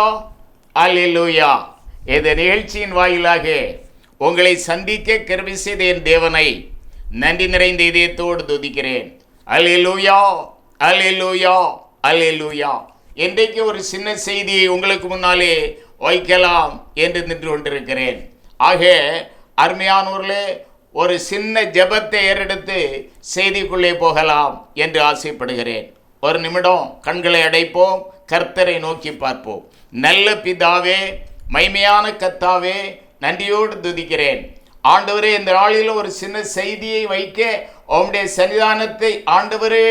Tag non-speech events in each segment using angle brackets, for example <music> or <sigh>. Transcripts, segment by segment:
அல்லேலூயா அல்லேலூயா. இந்த நிகழ்ச்சியின் வாயிலாக உங்களை சந்திக்க கருவி செய்த என் தேவனை நன்றி நிறைந்த இதயத்தோடு துதிக்கிறேன். அல்லேலூயா அல்லேலூயா அல்லேலூயா. இன்றைக்கு ஒரு சின்ன செய்தியை உங்களுக்கு முன்னாலே வைக்கலாம் என்று நின்று கொண்டிருக்கிறேன். ஆக அருமையானூரிலே ஒரு சின்ன ஜெபத்தை ஏறெடுத்து செய்திக்குள்ளே போகலாம் என்று ஆசைப்படுகிறேன். ஒரு நிமிடம் கண்களை அடைப்போம். கர்த்தரை நோக்கி பார்ப்போம். நல்ல பிதாவே மைமையான கத்தாவே நன்றியோடு துதிக்கிறேன். ஆண்டவரே இந்த நாளில் ஒரு சின்ன செய்தியை வைக்க உம்முடைய சன்னிதானத்தை ஆண்டவரே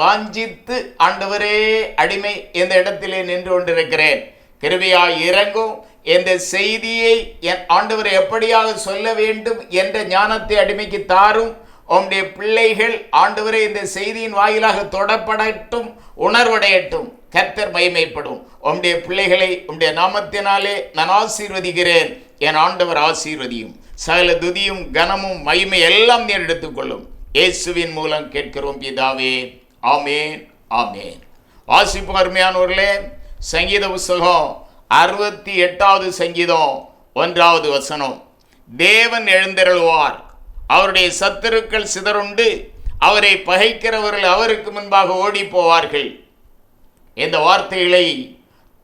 வாஞ்சித்து ஆண்டவரே அடிமை இந்த இடத்திலே நின்று கொண்டிருக்கிறேன். கிருவியாய் இறங்கும் இந்த செய்தியை என் ஆண்டவர் எப்படியாக சொல்ல வேண்டும் என்ற ஞானத்தை அடிமைக்கு தாரும். உம்முடைய பிள்ளைகள் ஆண்டவரே இந்த செய்தியின் வாயிலாக தொடப்படட்டும் உணர்வடையட்டும். கர்த்தர் மகிமைப்படும் உம்முடைய பிள்ளைகளை உம்முடைய நாமத்தினாலே நான் ஆசீர்வதிக்கிறேன். என் ஆண்டவர் ஆசீர்வதியும். சகல துதியும் கனமும் மகிமை எல்லாம் நீர் எடுத்துக்கொள்ளும். இயேசுவின் மூலம் கேட்கிறோம் பிதாவே. ஆமேன் ஆமேன். வாசிப்பு அருமையானவர்களே சங்கீத புஸ்தகம் அறுபத்தி எட்டாவது சங்கீதம் ஒன்றாவது வசனம். தேவன் எழுந்தருள்வார். அவருடைய சத்துருக்கள் சிதறுண்டு அவரை பகைக்கிறவர்கள் அவருக்கு முன்பாக ஓடி போவார்கள். இந்த வார்த்தைகளை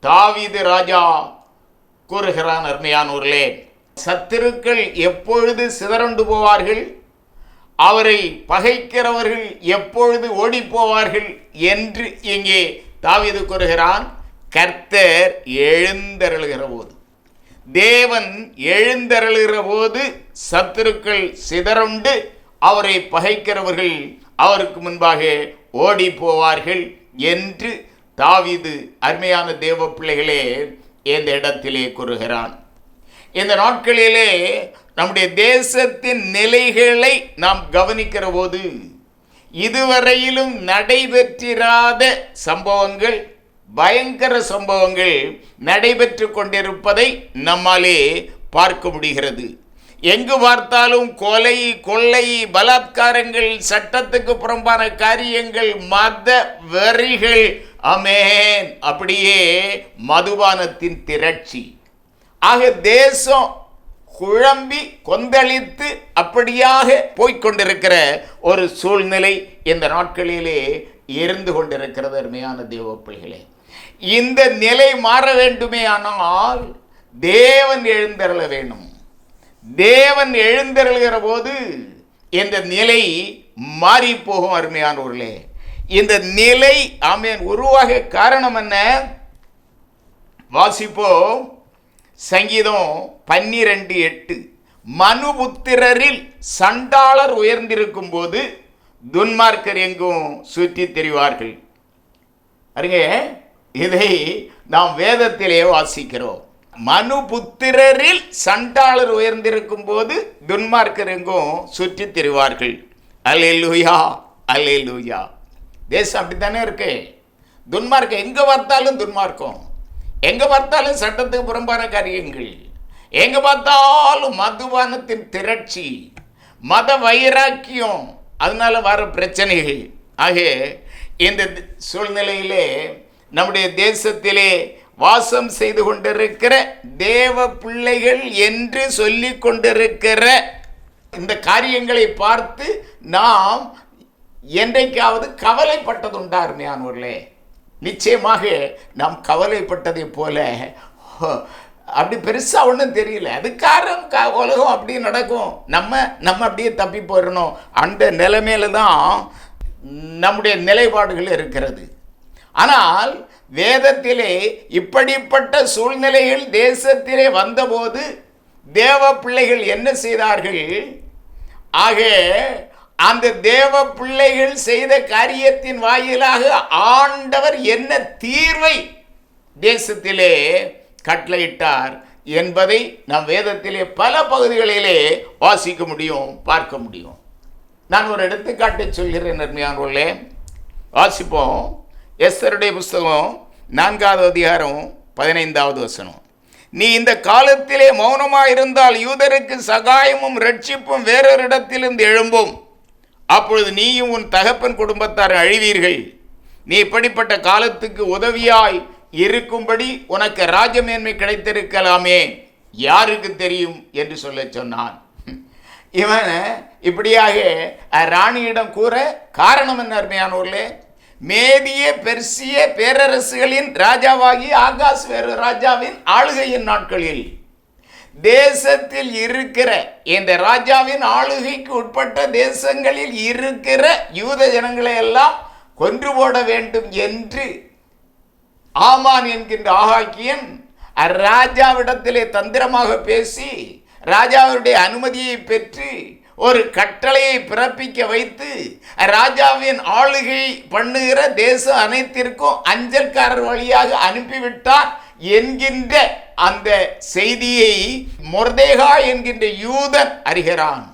தாவீது ராஜா கூறுகிறான் அருமையானூர்களே சத்துருக்கள் எப்பொழுது சிதறண்டு போவார்கள்? அவரை பகைக்கிறவர்கள் எப்பொழுது ஓடி போவார்கள் என்று இங்கே தாவீது கூறுகிறான். கர்த்தர் எழுந்தருளுகிற போது தேவன் எழுந்தருளுகிற போது சத்துருக்கள் சிதறண்டு அவரை பகைக்கிறவர்கள் அவருக்கு முன்பாக ஓடி போவார்கள் என்று தாவிது அருமையான தேவ பிள்ளைகளே இந்த இடத்திலே கூறுகிறான். இந்த நாட்களிலே நம்முடைய தேசத்தின் நிலைகளை நாம் கவனிக்கிற போது இதுவரையிலும் நடைபெற்றிராத சம்பவங்கள் பயங்கர சம்பவங்கள் நடைபெற்று கொண்டிருப்பதை நம்மாலே பார்க்க முடிகிறது. எங்கு பார்த்தாலும் கொலை கொள்ளை பலாத்காரங்கள் சட்டத்துக்கு புறம்பான காரியங்கள் மத வெறிகள். அமேன் அப்படியே மதுபானத்தின் திரட்சி. ஆக தேசம் குழம்பி கொந்தளித்து அப்படியாக போய்கொண்டிருக்கிற ஒரு சூழ்நிலை இந்த நாட்களிலே இருந்து கொண்டிருக்கிறது அருமையான தேவ பிள்ளைகளே. இந்த நிலை மாற வேண்டுமே ஆனால் தேவன் எழுந்தருள வேண்டும். தேவன் எழுந்தருள்கிற போது இந்த நிலை மாறி போகும் அருமையானவர்களே. இந்த நிலை ஆமேன் உருவாக காரணம் என்ன? வாசிப்போம் சங்கீதம் பன்னிரெண்டு எட்டு. மனுபுத்திரரில் சண்டாளர் உயர்ந்திருக்கும் போது துன்மார்க்கர் எங்கும் சுற்றி தெரிவார்கள். அருங்க இதை நாம் வேதத்திலே வாசிக்கிறோம். மனுபுத்திரரில் சண்டாளர் உயர்ந்திருக்கும் போது துன்மார்க்கர் எங்கும் சுற்றி திரிவார்கள். அலே லூயா தேசம் அப்படித்தானே இருக்கு? துன்மார்க்கம் எங்க பார்த்தாலும் துன்மார்க்கம். எங்க பார்த்தாலும் சட்டத்துக்கு புறம்பான காரியங்கள். எங்க பார்த்தாலும் மதுபானத்தின் திரட்சி மத வைராக்கியம் அதனால வர பிரச்சனைகள். ஆக இந்த சூழ்நிலையிலே நம்முடைய தேசத்திலே வாசம் செய்து கொண்டிருக்கிற தேவ பிள்ளைகள் என்று சொல்லி கொண்டிருக்கிற இந்த காரியங்களை பார்த்து நாம் என்றைக்காவது கவலைப்பட்டதுண்டா அருமையானவர்களே நிச்சயமாக நாம் கவலைப்பட்டதை போல. அப்படி பெருசாக ஒன்றும் தெரியல. அது காரணம் க உலகம் அப்படியே நடக்கும். நம்ம நம்ம அப்படியே தப்பி போயிடணும். அந்த நிலைமையில தான் நம்முடைய நிலைப்பாடுகள் இருக்கிறது. ஆனால் வேதத்திலே இப்படிப்பட்ட சூழ்நிலையில் தேசத்திலே வந்தபோது தேவ பிள்ளைகள் என்ன செய்தார்கள்? ஆக அந்த தேவ பிள்ளைகள் செய்த காரியத்தின் வாயிலாக ஆண்டவர் என்ன தீர்வை தேசத்திலே கட்டளையிட்டார் என்பதை நாம் வேதத்திலே பல பகுதிகளிலே வாசிக்க முடியும் பார்க்க முடியும். நான் ஒரு எடுத்துக்காட்டை சொல்கிறேன் நன்மையானவர்களே வாசிப்போம். எஸ்தருடைய புஸ்தகம் நான்காவது அதிகாரம் பதினைந்தாவது வசனம். நீ இந்த காலத்திலே மௌனமாக இருந்தால் யூதருக்கு சகாயமும் ரட்சிப்பும் வேறொரு இடத்திலிருந்து எழும்பும். அப்பொழுது நீயும் உன் தகப்பன் குடும்பத்தார் அழிவீர்கள். நீ இப்படிப்பட்ட காலத்துக்கு உதவியாய் இருக்கும்படி உனக்கு ராஜமேன்மை கிடைத்திருக்கலாமே. யாருக்கு தெரியும் என்று சொல்ல சொன்னான். இவன் இப்படியாக ராணியிடம் கூற காரணம் என்ன அருமையானவர்களே? மேதிய பெர்சிய பேரரசுகளின் ராஜாவாகி ஆகாஷ் வேறு ராஜாவின் ஆளுகையின் நாட்களில். தேசத்தில் இருக்கிற இந்த ராஜாவின் ஆளுகைக்கு உட்பட்ட தேசங்களில் இருக்கிற யூத ஜனங்களை எல்லாம் கொன்று போட வேண்டும் என்று ஆமான் என்கின்ற ஆகாக்கியன் ராஜாவிடத்திலே தந்திரமாக பேசி ராஜாவுடைய அனுமதியை பெற்று ஒரு கட்டளையை பிறப்பிக்க வைத்து ராஜாவின் ஆளுகை பண்ணுகிற தேசம் அனைத்திற்கும் அஞ்சல்காரர் வழியாக அனுப்பிவிட்டார் என்கின்ற அந்த செய்தியை மொர்தேகா என்கின்ற யூதன் அறிகிறான்.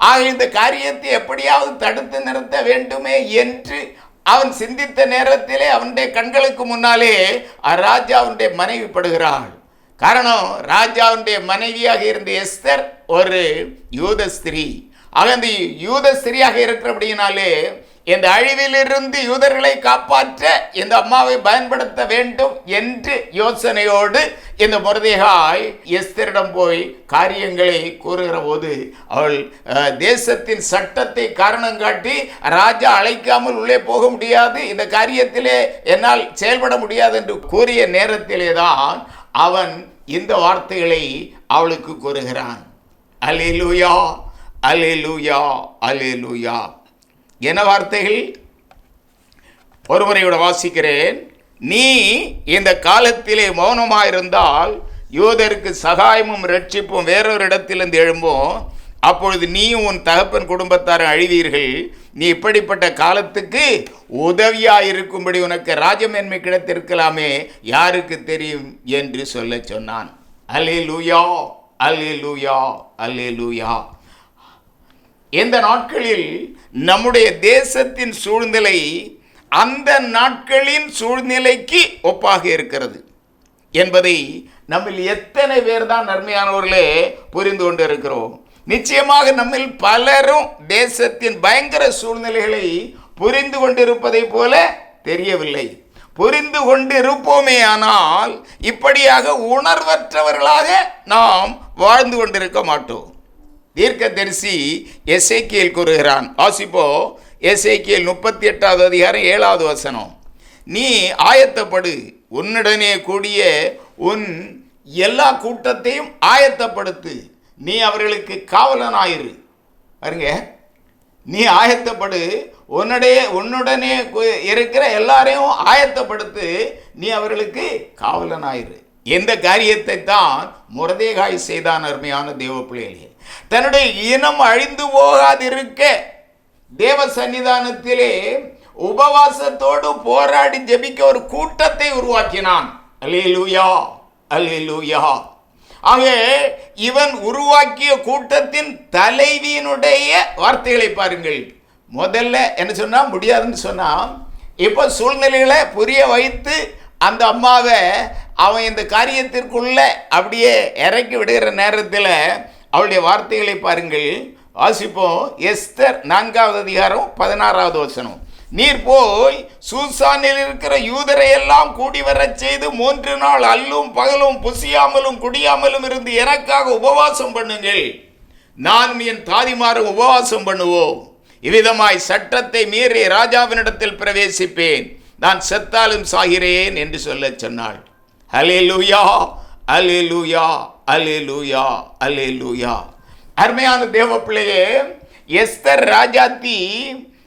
ஆக இந்த காரியத்தை எப்படியாவது தடுத்து நிறுத்த வேண்டுமே என்று அவன் சிந்தித்த நேரத்திலே அவனுடைய கண்களுக்கு முன்னாலே ராஜாவுடைய மனைவி படுகிறாள். காரணம் ராஜாவுடைய மனைவியாக இருந்த எஸ்தர் ஒரு யூத ஸ்திரீ. ஆக அந்த யூத சிறியாக இருக்கிறபடியினாலே இந்த அழிவிலிருந்து யூதர்களை காப்பாற்ற இந்த அம்மாவை பயன்படுத்த வேண்டும் என்று யோசனையோடு இந்த முருதேகாய் எஸ்தரிடம் போய் காரியங்களை கூறுகிற போது அவள் தேசத்தின் சட்டத்தை காரணம் காட்டி ராஜா அழைக்காமல் உள்ளே போக முடியாது. இந்த காரியத்திலே என்னால் செயல்பட முடியாது என்று கூறிய நேரத்திலே தான் அவன் இந்த வார்த்தைகளை அவளுக்கு கூறுகிறான். அலிலுயா அலிலுயா அலிலுயா என்ன வார்த்தைகள்? ஒருமுறையோட வாசிக்கிறேன். நீ இந்த காலத்திலே மௌனமாயிருந்தால் யூதருக்கு சகாயமும் ரட்சிப்பும் வேறொரு இடத்திலிருந்து எழும்பும். அப்பொழுது நீயும் உன் தகப்பன் குடும்பத்தாரை அழிவீர்கள். நீ இப்படிப்பட்ட காலத்துக்கு உதவியாக இருக்கும்படி உனக்கு ராஜமேன்மை கிடைத்திருக்கலாமே. யாருக்கு தெரியும் என்று சொல்ல சொன்னான். அலே லூயா அலே லூயா அலே லூயா இந்த நாட்களில் நம்முடைய தேசத்தின் சூழ்நிலை அந்த நாட்களின் சூழ்நிலைக்கு ஒப்பாக இருக்கிறது என்பதை நம்மில் எத்தனை பேர் தான் நன்மையானவர்களே புரிந்து கொண்டு இருக்கிறோம் நிச்சயமாக நம்மில் பலரும் தேசத்தின் பயங்கர சூழ்நிலைகளை புரிந்து கொண்டிருப்பதை போல தெரியவில்லை. புரிந்து கொண்டிருப்போமே ஆனால் இப்படியாக உணர்வற்றவர்களாக நாம் வாழ்ந்து கொண்டிருக்க மாட்டோம். தீர்க்கதரிசி எசேக்கியேல் கூறுகிறான். வாசிப்போ எசேக்கியேல் முப்பத்தி எட்டாவது அதிகாரம் ஏழாவது வசனம். நீ ஆயத்தப்படு உன்னுடனே கூடிய உன் எல்லா கூட்டத்தையும் ஆயத்தப்படுத்து. நீ அவர்களுக்கு காவலனாயிரு. பாருங்க. நீ ஆயத்தப்படு உன்னுடைய உன்னுடனே இருக்கிற எல்லாரையும் ஆயத்தப்படுத்து. நீ அவர்களுக்கு காவலனாயிரு. எந்த காரியத்தை தான் முரதேகாய் செய்தான் அருமையான தேவ பிள்ளைகளே. தன்னுடைய இனம் அழிந்து போகாதிருக்க தேவ சன்னிதானத்திலே உபவாசத்தோடு போராடி ஜெபிக்க ஒரு கூட்டத்தை உருவாக்கினான். அலிலுயா அலிலுயா ஆக இவன் உருவாக்கிய கூட்டத்தின் தலைவியினுடைய வார்த்தைகளை பாருங்கள். முதல்ல என்ன சொன்னால் முடியாதுன்னு சொன்னால் இப்போ சூழ்நிலைகளை புரிய வைத்து அந்த அம்மாவை அவன் இந்த காரியத்திற்குள்ள அப்படியே இறக்கி விடுகிற நேரத்தில் அவளுடைய வார்த்தைகளை பாருங்கள். வாசிப்போம். எஸ்தர் நான்காவது அதிகாரம் பதினாறாவது வசனம். நீர் போய் சூசானில் இருக்கிற யூதரை எல்லாம் கூடி வரச் செய்து மூன்று நாள் அல்லும் பகலும் புசியாமலும் குடியாமலும் இருந்து எனக்காக உபவாசம் பண்ணுங்கள். நானும் என் தாதிமாரும் உபவாசம் பண்ணுவோம். இவ்விதமாய் சட்டத்தை மீறி ராஜாவினிடத்தில் பிரவேசிப்பேன். நான் செத்தாலும் சாகிறேன் என்று சொல்லச் சொன்னாள். அலேலூயா அலேலூயா அலே லூயா அருமையான தேவ பிள்ளையே எஸ்தர் ராஜாத்தி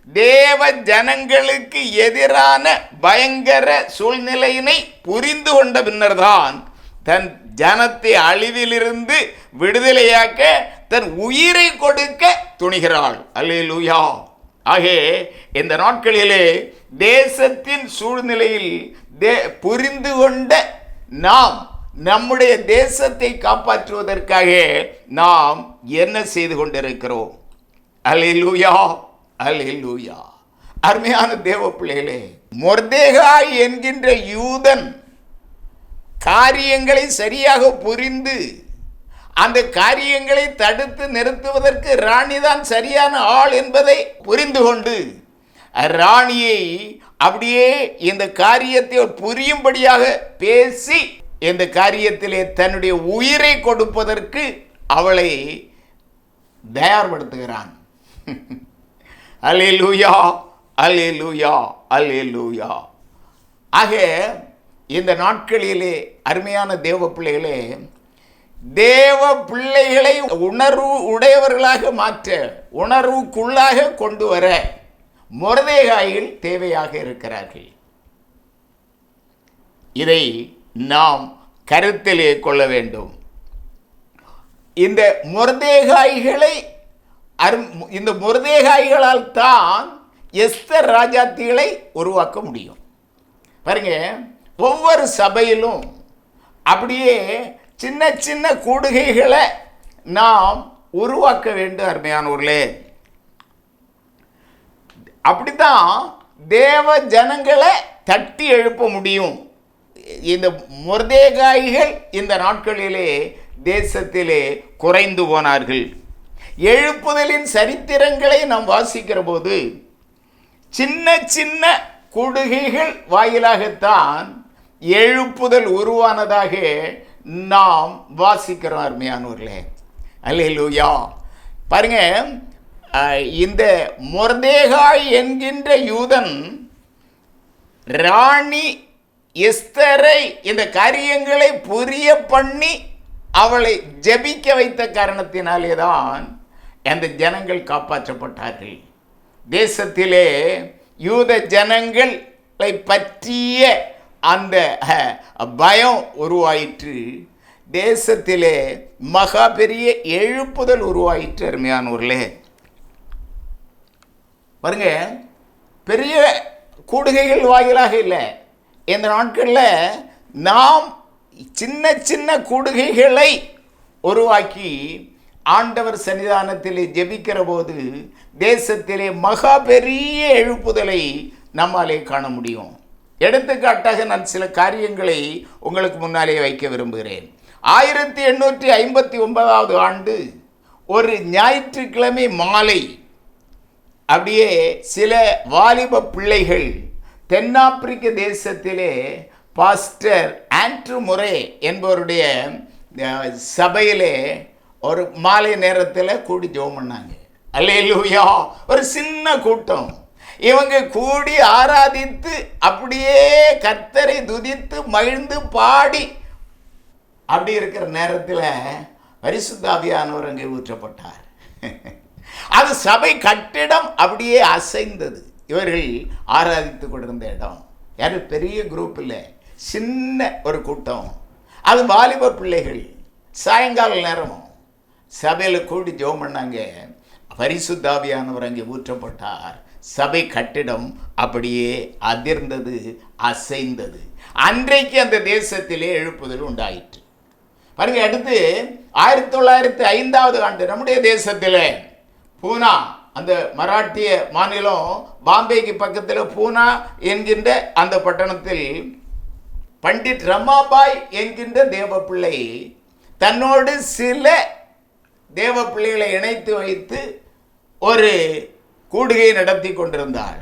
தேவ ஜனங்களுக்கு எதிரான பயங்கர சூழ்நிலையினை புரிந்து கொண்ட பின்னர்தான் தன் ஜனத்தை அழிவிலிருந்து விடுதலையாக்க தன் உயிரை கொடுக்க துணிகிறாள். அல்லேலூயா ஆகே இந்த நாட்களிலே தேசத்தின் சூழ்நிலையில் தே புரிந்து கொண்ட நாம் நம்முடைய தேசத்தை காப்பாற்றுவதற்காக நாம் என்ன செய்து கொண்டிருக்கிறோம்? அல்லேலூயா அல்லேலூயா. அருமையான தேவ பிள்ளைகளே மொர்தேகாய் என்கின்ற யூதன் காரியங்களை சரியாக புரிந்து அந்த காரியங்களை தடுத்து நிறுத்துவதற்கு ராணிதான் சரியான ஆள் என்பதை புரிந்து கொண்டு ராணியை அப்படியே இந்த காரியத்தை புரியும்படியாக பேசி இந்த காரியத்திலே தன்னுடைய உயிரை கொடுப்பதற்கு அவளை தயார்படுத்துகிறான். <laughs> அலே லூயா அலே லூயா அலே லூயா ஆக இந்த நாட்களிலே அருமையான தேவ பிள்ளைகளே தேவ பிள்ளைகளை உணர்வு உடையவர்களாக மாற்ற உணர்வுக்குள்ளாக கொண்டு வர முரதேகாயில் தேவையாக இருக்கிறார்கள். இதை நாம் கருத்திலே கொள்ள வேண்டும். இந்த முரதேகாய்களை அரும் இந்த முரதேகாய்களால் தான் எஸ்தர் ராஜாத்திகளை உருவாக்க முடியும். பாருங்க ஒவ்வொரு சபையிலும் அப்படியே சின்ன சின்ன கூடுகைகளை நாம் உருவாக்க வேண்டும் அருமையானவர்களே. அப்படித்தான் தேவ ஜனங்களை தட்டி எழுப்ப முடியும். இந்த முர்தேகாய்கள் இந்த நாட்களிலே தேசத்திலே குறைந்து போனார்கள். எழுப்புதலின் சரித்திரங்களை நாம் வாசிக்கிற போது சின்ன சின்ன குடுகைகள் வாயிலாகத்தான் எழுப்புதல் உருவானதாக நாம் வாசிக்கிறோம் அருமையானவர்களே. அல்லேலூயா. பாருங்க அஹ், இந்த மொர்தேகாய் என்கின்ற யூதன் ராணி எஸ்தரை இந்த காரியங்களை புரிய பண்ணி அவளை ஜெபிக்க வைத்த காரணத்தினாலே தான் அந்த ஜனங்கள் காப்பாற்றப்பட்டார்கள். தேசத்திலே யூத ஜனங்களை பற்றிய அந்த பயம் உருவாயிற்று. தேசத்திலே மகா பெரிய எழுப்புதல் உருவாயிற்று அருமையானூர்லே பாருங்க பெரிய கூடுகைகள் வாயிலாக இல்லை. இந்த நாட்களில் நாம் சின்ன சின்ன கூடுகைகளை உருவாக்கி ஆண்டவர் சன்னிதானத்திலே ஜெபிக்கிற போது தேசத்திலே மகா பெரிய எழுப்புதலை நம்மாலே காண முடியும். எடுத்துக்காட்டாக நான் சில காரியங்களை உங்களுக்கு முன்னாலே வைக்க விரும்புகிறேன். ஆயிரத்தி எண்ணூற்றி ஐம்பத்தி ஒன்பதாவது ஆண்டு ஒரு ஞாயிற்றுக்கிழமை மாலை அப்படியே சில வாலிப பிள்ளைகள் தென்னாப்பிரிக்க தேசத்திலே பாஸ்டர் ஆண்ட்ரு முரே என்பவருடைய சபையிலே ஒரு மாலை நேரத்தில் கூடி ஜோம் பண்ணாங்க. அல்லேலூயா! ஒரு சின்ன கூட்டம். இவங்க கூடி ஆராதித்து அப்படியே கர்த்தரை துதித்து மகிழ்ந்து பாடி அப்படி இருக்கிற நேரத்தில் பரிசுத்தாவியானவர் அங்கே ஊற்றப்பட்டார். அது சபை கட்டிடம் அப்படியே அசைந்தது. இவர்கள் ஆராதித்து கொண்டிருந்த இடம். யாரும் பெரிய குரூப் இல்லை. சின்ன ஒரு கூட்டம். அது வாலிப பிள்ளைகள். சாயங்கால நேரமும் சபையில் கூடி ஜெபம் பண்ணாங்க. பரிசுத்தாவியானவர் அங்கே ஊற்றப்பட்டார். சபை கட்டிடம் அப்படியே அதிர்ந்தது அசைந்தது. அன்றைக்கு அந்த தேசத்திலே எழுப்புதல் உண்டாயிற்று. பாருங்க அடுத்து ஆயிரத்தி தொள்ளாயிரத்தி ஐந்தாவது ஆண்டு நம்முடைய தேசத்தில் பூனா. அந்த மராட்டிய மாநிலம் பாம்பேக்கு பக்கத்தில் பூனா என்கின்ற அந்த பட்டணத்தில் பண்டிட் ரமாபாய் என்கின்ற தேவப்பிள்ளை தன்னோடு சில தேவப்பிள்ளைகளை இணைத்து வைத்து ஒரு கூடுகை நடத்தி கொண்டிருந்தாள்.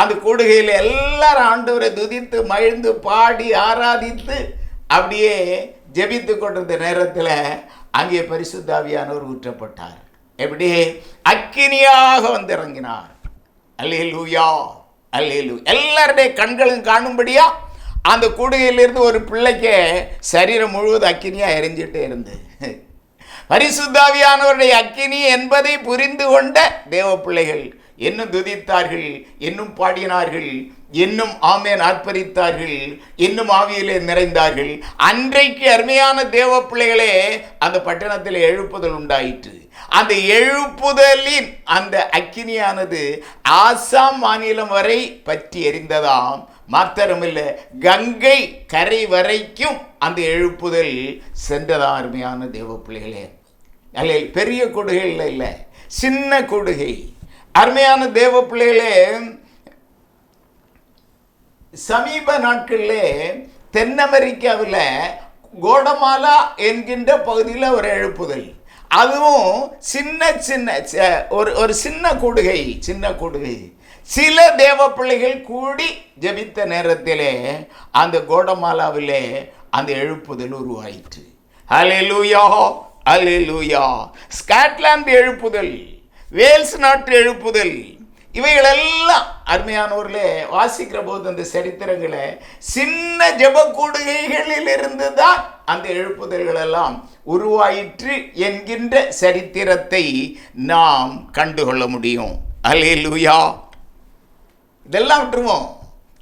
அந்த கூடுகையில் எல்லாரும் ஆண்டவரை துதித்து மகிழ்ந்து பாடி ஆராதித்து அப்படியே ஜெபித்து கொண்டிருந்த நேரத்தில் அங்கே பரிசுத்தாவியானவர் ஊற்றப்பட்டார். எப்படி? அக்கினியாக வந்து இறங்கினார் அல்லேலூயா அல்லேலு. எல்லாருடைய கண்களும் காணும்படியா அந்த கூடுகையிலிருந்து ஒரு பிள்ளைக்கு சரீரம் முழுவதும் அக்கினியாக எரிஞ்சிட்டே இருந்து. பரிசுத்தாவியானவருடைய அக்கினி என்பதை புரிந்து கொண்ட தேவ பிள்ளைகள் இன்னும் துதித்தார்கள் இன்னும் பாடினார்கள். இன்னும் ஆமேன் ஆர்ப்பரித்தார்கள் இன்னும் ஆவியிலே நிறைந்தார்கள். அன்றைக்கு அருமையான தேவ பிள்ளைகளே அந்த பட்டணத்தில் எழுப்புதல் உண்டாயிற்று. அந்த எழுப்புதலின் அந்த அக்கினியானது ஆசாம் மாநிலம் வரை பற்றி எரிந்ததாம். மாத்திரமில்ல கங்கை கரை வரைக்கும் அந்த எழுப்புதல் சென்றதா அருமையான தேவ பிள்ளைகளே. அல்ல பெரிய கொடுகையில் இல்லை சின்ன கொடுகை. அருமையான தேவ பிள்ளைகளே சமீப நாட்களிலே தென் அமெரிக்காவில் கோடமாலா என்கின்ற பகுதியில் ஒரு எழுப்புதல். அதுவும் சின்ன சின்ன ச- ஒரு ஒரு சின்ன கூடுகை சின்ன கூடுகை. சில தேவ பிள்ளைகள் கூடி ஜெபித்த நேரத்திலே அந்த கோடமாலாவிலே அந்த எழுப்புதல் உருவாயிற்று. அலிலுயா அலிலுயா ஸ்காட்லாந்து எழுப்புதல் வேல்ஸ் நாட்டு எழுப்புதல். இவைகளெல்லாம் அருமையானோர்களே வாசிக்கிற போது அந்த சரித்திரங்களை சின்ன ஜப கூடுகைகளிலிருந்து தான் அந்த எழுப்புதல்கள் எல்லாம் உருவாயிற்று என்கின்ற சரித்திரத்தை நாம் கண்டுகொள்ள முடியும். அலேலூயா இதெல்லாம் விட்டுருவோம்.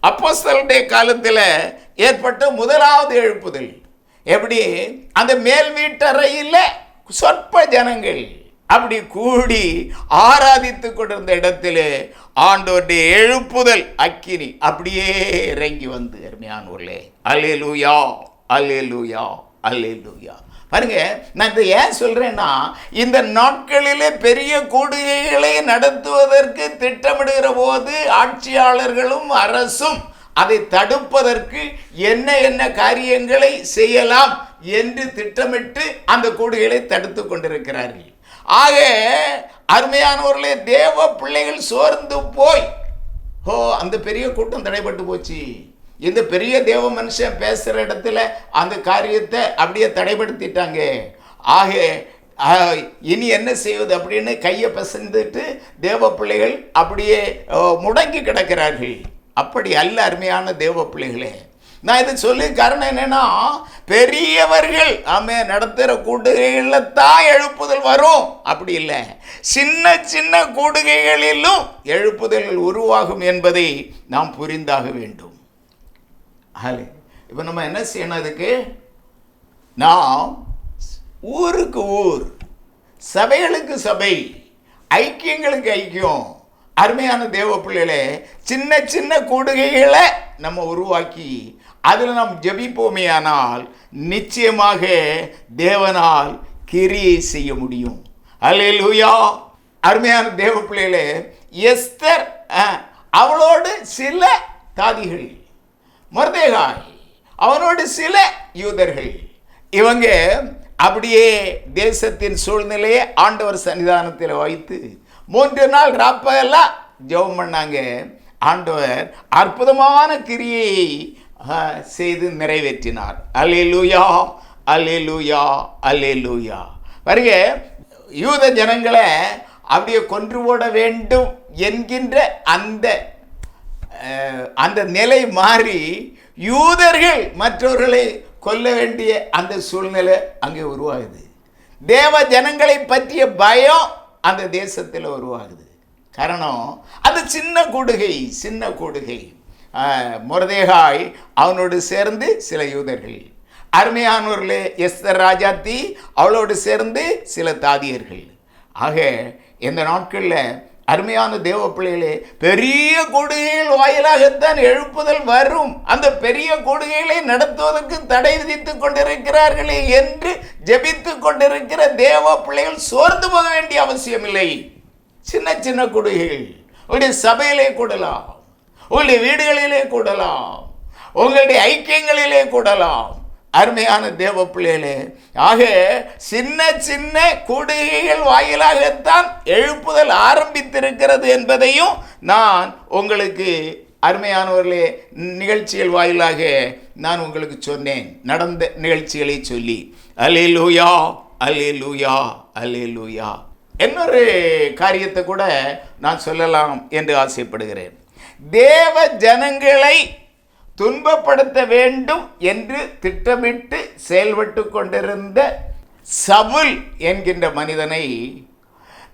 அப்போஸ்தலுடைய காலத்தில் ஏற்பட்ட முதலாவது எழுப்புதல். எப்படி? அந்த மேல் வீட்டறையில் சொற்ப ஜனங்கள். அப்படி கூடி ஆராதித்து கொண்டிருந்த இடத்திலே ஆண்டோருடைய எழுப்புதல் அக்கினி அப்படியே இறங்கி வந்து அருமையானூர்லே அல்லேலூயா அல்லேலூயா அல்லேலூயா. பாருங்க நான் இதை ஏன் சொல்றேன்னா இந்த நாட்களிலே பெரிய கூடுகைகளை நடத்துவதற்கு திட்டமிடுகிற போது ஆட்சியாளர்களும் அரசும் அதை தடுப்பதற்கு என்ன என்ன காரியங்களை செய்யலாம் என்று திட்டமிட்டு அந்த கூடுகளை தடுத்து கொண்டிருக்கிறார்கள். ஆக அருமையானவர்களே தேவ பிள்ளைகள் சோர்ந்து போய். ஓ அந்த பெரிய கூட்டம் தடைப்பட்டு போச்சு. இந்த பெரிய தேவ மனுஷன் பேசுகிற இடத்துல அந்த காரியத்தை அப்படியே தடைப்படுத்திட்டாங்க ஆக இனி என்ன செய்வது அப்படின்னு கையை பசந்துட்டு தேவ பிள்ளைகள் அப்படியே ஓ, முடங்கி கிடக்கிறார்கள். அப்படி அல்ல அருமையான தேவ பிள்ளைகளே. நான் இது சொல்லி காரணம் என்னன்னா பெரியவர்கள் ஆமே நடத்துகிற கூடுகைகளில் தான் எழுப்புதல் வரும். அப்படி இல்லை. சின்ன சின்ன கூடுகைகளிலும் எழுப்புதல்கள் உருவாகும் என்பதை நாம் புரிந்தாக வேண்டும். ஹலே இப்போ நம்ம என்ன செய்யணும் அதுக்கு? நாம் ஊருக்கு ஊர் சபைகளுக்கு சபை ஐக்கியங்களுக்கு ஐக்கியம் அருமையான தேவ பிள்ளைகளே சின்ன சின்ன கூடுகைகளை நம்ம உருவாக்கி அதில் நாம் ஜெபிப்போமேயானால் நிச்சயமாக தேவனால் கிரியை செய்ய முடியும். அல்லேலூயா. அருமையான தேவ பிள்ளைகளே எஸ்தர் அவளோடு சில தாதிகள் மருதேகாய் அவனோடு சில யூதர்கள். இவங்க அப்படியே தேசத்தின் சூழ்நிலையை ஆண்டவர் சன்னிதானத்தில் வைத்து மூன்று நாள் ராப்பெல்லாம் ஜெபம் பண்ணாங்க. ஆண்டவர் அற்புதமான கிரியை செய்து நிறைவேற்றினார். அலிலுயா அலிலுயா அலிலுயா வருக யூத ஜனங்களை அப்படியே கொன்று போட வேண்டும் என்கின்ற அந்த அந்த நிலை மாறி யூதர்கள் மற்றவர்களை கொல்ல வேண்டிய அந்த சூழ்நிலை அங்கே உருவாகுது. தேவ ஜனங்களை பற்றிய பயம் அந்த தேசத்தில் உருவாகுது. காரணம் அது சின்ன கூடுகை சின்ன கூடுகை. முரதேகாய் அவனோடு சேர்ந்து சில யூதர்கள். அருமையானவர்களே எஸ்தர் ராஜாத்தி அவளோடு சேர்ந்து சில தாதியர்கள். ஆக இந்த நாட்களில் அருமையான தேவ பிள்ளைகளே பெரிய கொடுகைகள் வாயிலாகத்தான் எழுப்புதல் வரும். அந்த பெரிய கொடுகைகளை நடத்துவதற்கு தடை விதித்துக் கொண்டிருக்கிறார்களே என்று ஜெபித்து கொண்டிருக்கிற தேவ பிள்ளைகள் சோர்ந்து போக வேண்டிய அவசியமில்லை. சின்ன சின்ன கொடுகைகள் உங்களுடைய சபையிலே கூடலாம். உங்களுடைய வீடுகளிலே கூடலாம். உங்களுடைய ஐக்கியங்களிலே கூடலாம். அருமையான தேவ பிள்ளைகளே ஆக சின்ன சின்ன கூடுகைகள் வாயிலாகத்தான் எழுப்புதல் ஆரம்பித்திருக்கிறது என்பதையும் நான் உங்களுக்கு அருமையானவர்களே நிகழ்ச்சிகள் வாயிலாக நான் உங்களுக்கு சொன்னேன். நடந்த நிகழ்ச்சிகளை சொல்லி. அலே லூயா அலே லூயா அலே லூயா இன்னொரு காரியத்தை கூட நான் சொல்லலாம் என்று ஆசைப்படுகிறேன். தேவ ஜனங்களை துன்பப்படுத்த வேண்டும் என்று திட்டமிட்டு செயல்பட்டு கொண்டிருந்த சவுல் என்கின்ற மனிதனை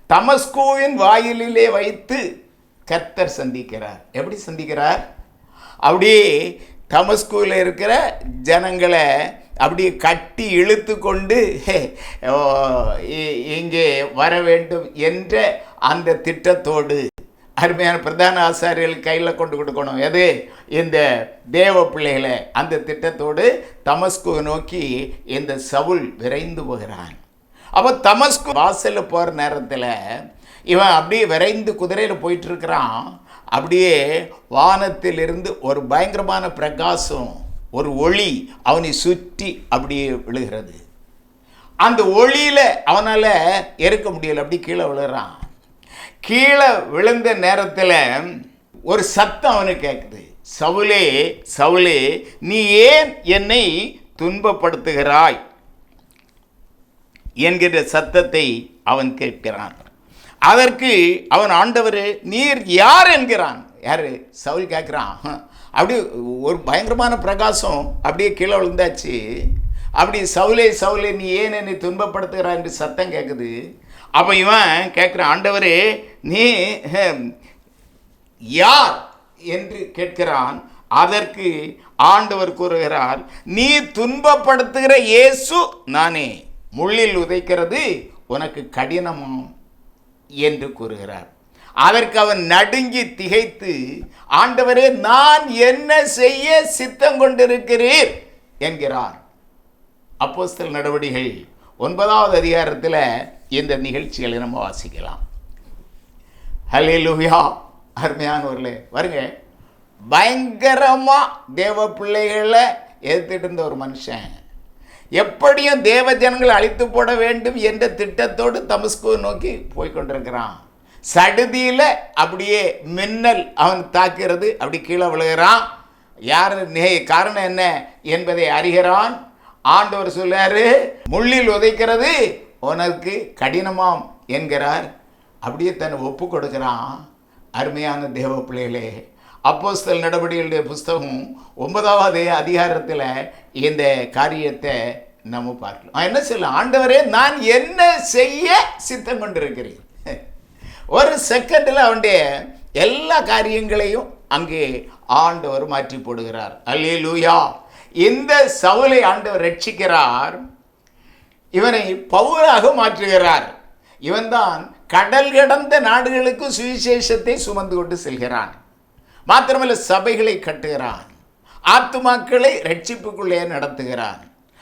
தமஸ்கோவின் வாயிலிலே வைத்து கர்த்தர் சந்திக்கிறார். எப்படி சந்திக்கிறார்? அப்படியே தமஸ்கூவில் இருக்கிற ஜனங்களை அப்படியே கட்டி இழுத்து கொண்டு ஓ, இ- இங்கே வர வேண்டும் என்ற அந்த திட்டத்தோடு அருமையான பிரதான ஆசாரியர்கள் கையில் கொண்டு கொடுக்கணும். எது? இந்த தேவ பிள்ளைகளை அந்த திட்டத்தோடு தமஸ்கு நோக்கி இந்த சவுல் விரைந்து போகிறான். அப்போ தமஸ்கு வாசலில் போகிற நேரத்தில் இவன் அப்படியே விரைந்து குதிரையில் போயிட்டுருக்கிறான். அப்படியே வானத்திலிருந்து ஒரு பயங்கரமான பிரகாசம் ஒரு ஒளி அவனை சுற்றி அப்படியே விழுகிறது. அந்த ஒளியில் அவனால் இருக்க முடியல அப்படி கீழே விழுகிறான் கீழே விழுந்த நேரத்தில் ஒரு சத்தம் அவனுக்கு கேட்குது சவுலே சவுலே நீ ஏன் என்னை துன்பப்படுத்துகிறாய்? என்கிற சத்தத்தை அவன் கேட்கிறான். அதற்கு அவன் ஆண்டவர் நீர் யார் என்கிறான்? யாரு? சவுல் கேட்குறான் அப்படி ஒரு பயங்கரமான பிரகாசம் அப்படியே கீழே விழுந்தாச்சு. அப்படி சவுலே சவுலே நீ ஏன் என்னை துன்பப்படுத்துகிறான் என்று சத்தம் கேட்குது அப்போ இவன் கேட்குறான் ஆண்டவரே நீ ஹம், யார்? என்று கேட்கிறான். அதற்கு ஆண்டவர் கூறுகிறார் நீ துன்பப்படுத்துகிற இயேசு நானே. முள்ளில் உதைக்கிறது உனக்கு கடினமாம் என்று கூறுகிறார். அதற்கு அவன் நடுங்கி திகைத்து ஆண்டவரே நான் என்ன செய்ய சித்தம் கொண்டிருக்கிறீர்? என்கிறார். அப்போஸ்தல் நடவடிக்கைகள் ஒன்பதாவது அதிகாரத்தில் இந்த நிகழ்ச்சிகளை நம்ம வாசிக்கலாம். ஹலே லுவியா அருமையானவர்களே வருங்க. பயங்கரமாக தேவ பிள்ளைகளை எதிர்த்துட்டு இருந்த ஒரு மனுஷன். எப்படியும் தேவ ஜனங்களை அழித்து போட வேண்டும் என்ற திட்டத்தோடு தமஸ்கோ நோக்கி போய்கொண்டிருக்கிறான் சடுதியில் அப்படியே மின்னல் அவன் தாக்கிறது அப்படி கீழே விழுகிறான். யார் நே காரணம் என்ன என்பதை அறிகிறான். ஆண்டவர் சொல்றாரு முள்ளில் உதைக்கிறது உனக்கு கடினமாம் என்கிறார். அப்படியே தன்னை ஒப்பு கொடுக்கிறான். அருமையான தேவ பிள்ளைகளே அப்போஸ்தல் நடவடிக்கைகளுடைய புஸ்தகம் ஒன்பதாவது அதிகாரத்தில் இந்த காரியத்தை நம்ம பார்க்கலாம். என்ன சொல்ல ஆண்டவரே நான் என்ன செய்ய சித்தம் கொண்டிருக்கிறேன்? <laughs> ஒரு செகண்டில் அவனுடைய எல்லா காரியங்களையும் அங்கே ஆண்டவர் மாற்றி போடுகிறார். அல்லேலூயா! இந்த சவுலை ஆண்டவர் ரட்சிக்கிறார் இவனை பவுலாக மாற்றுகிறார். இவன்தான் கடல் கடந்த நாடுகளுக்கு சுவிசேஷத்தை சுமந்து கொண்டு செல்கிறான். மாத்திரமல்ல சபைகளை கட்டுகிறான். ஆத்துமாக்களை ரட்சிப்புக்குள்ளே நடத்துகிறான்.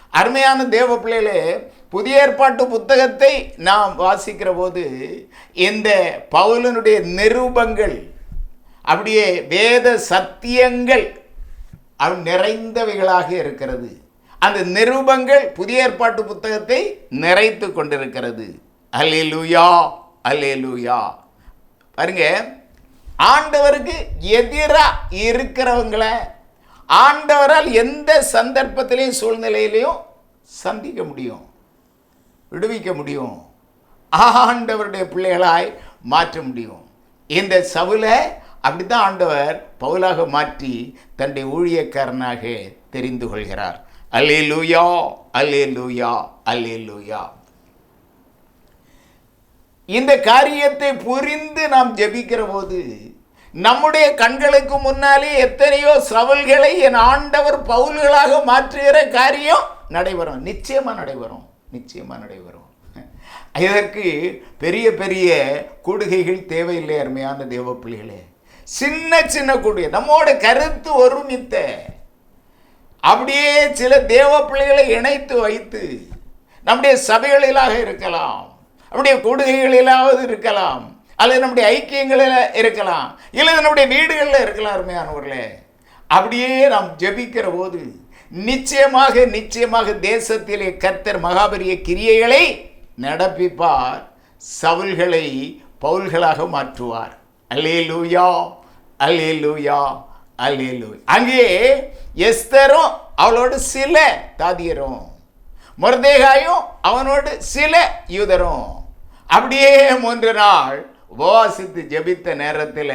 அருமையான தேவ பிள்ளைகளே புதிய ஏற்பாட்டு புத்தகத்தை நாம் வாசிக்கிற போது இந்த பவுலனுடைய நிரூபங்கள் அப்படியே வேத சத்தியங்கள் அது நிறைந்தவைகளாக இருக்கிறது. அந்த நிருபங்கள் புதிய ஏற்பாட்டு புத்தகத்தை நிறைத்து கொண்டிருக்கிறது. அலே லூயா பாருங்க ஆண்டவருக்கு எதிராக இருக்கிறவங்களை ஆண்டவரால் எந்த சந்தர்ப்பத்திலையும் சூழ்நிலையிலையும் சந்திக்க முடியும் விடுவிக்க முடியும் ஆண்டவருடைய பிள்ளைகளாய் மாற்ற முடியும். இந்த சவுலை அப்படித்தான் ஆண்டவர் பவுலாக மாற்றி தன்னுடைய ஊழியக்காரனாக தெரிந்து கொள்கிறார். அல்லே லூயா அல்லே லூயா அல்லே லூயா இந்த காரியத்தை புரிந்து நாம் ஜெபிக்கிற போது நம்முடைய கண்களுக்கு முன்னாலே எத்தனையோ சவல்களை என் ஆண்டவர் பவுல்களாக மாற்றுகிற காரியம் நடைபெறும். நிச்சயமாக நடைபெறும். நிச்சயமாக நடைபெறும். இதற்கு பெரிய பெரிய கூடுகைகள் தேவையில்லை அருமையான தேவ பிள்ளைகளே. சின்ன சின்ன கூடுகை. நம்மோட கருத்து ஒருமித்த. அப்படியே சில தேவ பிள்ளைகளை இணைத்து வைத்து நம்முடைய சபைகளிலாக இருக்கலாம். நம்முடைய கொடுகைகளிலாவது இருக்கலாம். அல்லது நம்முடைய ஐக்கியங்களில் இருக்கலாம். இல்லை நம்முடைய வீடுகளில் இருக்கலாம் அருமையானவர்களே. அப்படியே நாம் ஜெபிக்கிற போது நிச்சயமாக நிச்சயமாக தேசத்திலே கர்த்தர் மகாபரிய கிரியைகளை நடப்பிப்பார் சவுல்களை பவுல்களாக மாற்றுவார். அல்லே லூயா அல்லே அலேலு அங்கே எஸ்தரும் அவளோடு சில தாதியரும். மொர்தேகாயும் அவனோடு சில யூதரும். அப்படியே மூன்று நாள் உபவாசித்து ஜெபித்த நேரத்தில்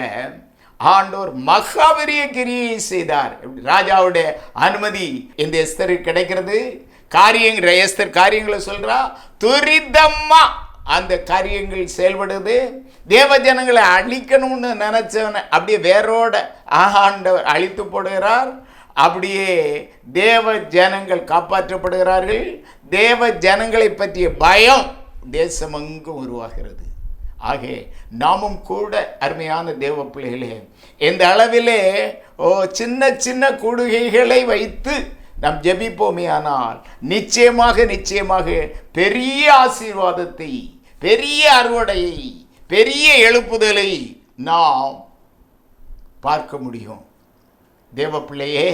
ஆண்டோர் மகாபெரிய கிரியை செய்தார். ராஜாவுடைய அனுமதி இந்த எஸ்தருக்கு கிடைக்கிறது. காரியங்கிற எஸ்தர் காரியங்களை சொல்றா. துரிதம்மா. அந்த காரியங்கள் செயல்படுது. தேவ ஜனங்களை அழிக்கணும்னு நினச்சவனை அப்படியே வேரோட ஆண்டவர் அழித்து போடுகிறார். அப்படியே தேவ ஜனங்கள் காப்பாற்றப்படுகிறார்கள். தேவ ஜனங்களை பற்றிய பயம் தேசமெங்கும் உருவாகிறது. ஆகே நாமும் கூட அருமையான தேவ பிள்ளைகளே இந்த அளவிலே ஓ சின்ன சின்ன கூடுகைகளை வைத்து நாம் ஜெபிப்போமே ஆனால் நிச்சயமாக நிச்சயமாக பெரிய ஆசீர்வாதத்தை பெரிய அறுவடையை பெரிய எழுப்புதலை நாம் பார்க்க முடியும். தேவ பிள்ளையே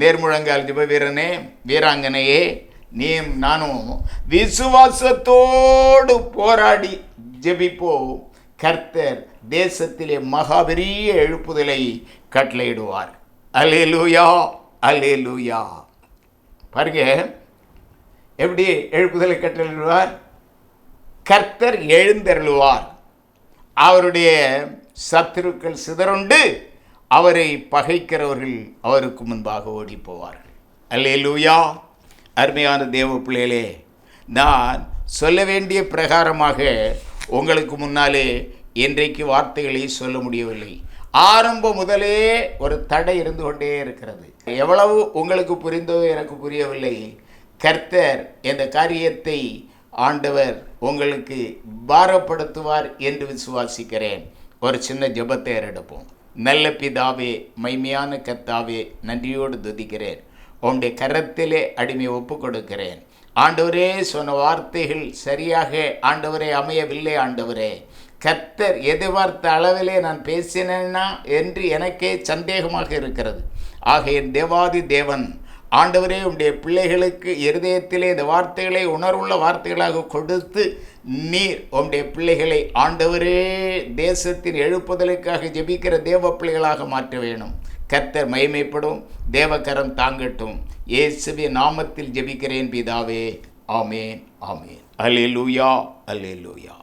நேர்முழங்கால் ஜிப வீரனே வீராங்கனையே நீ நானும் விசுவாசத்தோடு போராடி ஜெபிப்போம். கர்த்தர் தேசத்திலே மகாபெரிய எழுப்புதலை கட்டளையிடுவார். அல்லேலூயா அல்லேலூயா. பாருங்க. எப்படி எழுப்புதலை கட்டளிடுவார் கர்த்தர் எழுந்தருளுவார். அவருடைய சத்துருக்கள் சிதறுண்டு அவரை பகைக்கிறவர்கள் அவருக்கு முன்பாக ஓடி போவார்கள் அல்லேலூயா. அருமையான தேவ பிள்ளைகளே நான் சொல்ல வேண்டிய பிரகாரமாக உங்களுக்கு முன்னாலே இன்றைக்கு வார்த்தைகளை சொல்ல முடியவில்லை. ஆரம்பம் முதலே ஒரு தடை இருந்து கொண்டே இருக்கிறது. எவ்வளவு உங்களுக்கு புரிந்தோ எனக்கு புரியவில்லை. கர்த்தர் இந்த காரியத்தை ஆண்டவர் உங்களுக்கு பாரப்படுத்துவார் என்று விசுவாசிக்கிறேன். ஒரு சின்ன ஜபத்தை எடுப்போம். நல்ல பிதாவே மைமையான கர்த்தாவே நன்றியோடு துதிக்கிறேன். உங்களுடைய கரத்திலே அடிமை ஒப்பு கொடுக்கிறேன் ஆண்டவரே சொன்ன வார்த்தைகள் சரியாக ஆண்டவரே அமையவில்லை ஆண்டவரே. கர்த்தர் எதிர்பார்த்த அளவிலே நான் பேசினேன்னா என்று எனக்கே சந்தேகமாக இருக்கிறது. ஆகையின் தேவாதி தேவன் ஆண்டவரே உடைய பிள்ளைகளுக்கு இருதயத்திலே இந்த வார்த்தைகளை உணர்வுள்ள வார்த்தைகளாக கொடுத்து நீர் உம்முடைய பிள்ளைகளை ஆண்டவரே தேசத்தின் எழுப்புதலுக்காக ஜெபிக்கிற தேவ பிள்ளைகளாக மாற்ற வேணும் கர்த்தர் மகிமைப்படும் தேவக்கரம் தாங்கட்டும். இயேசுவின் நாமத்தில் ஜெபிக்கிறேன் பிதாவே. ஆமேன் ஆமேன். அல்லேலூயா லூயா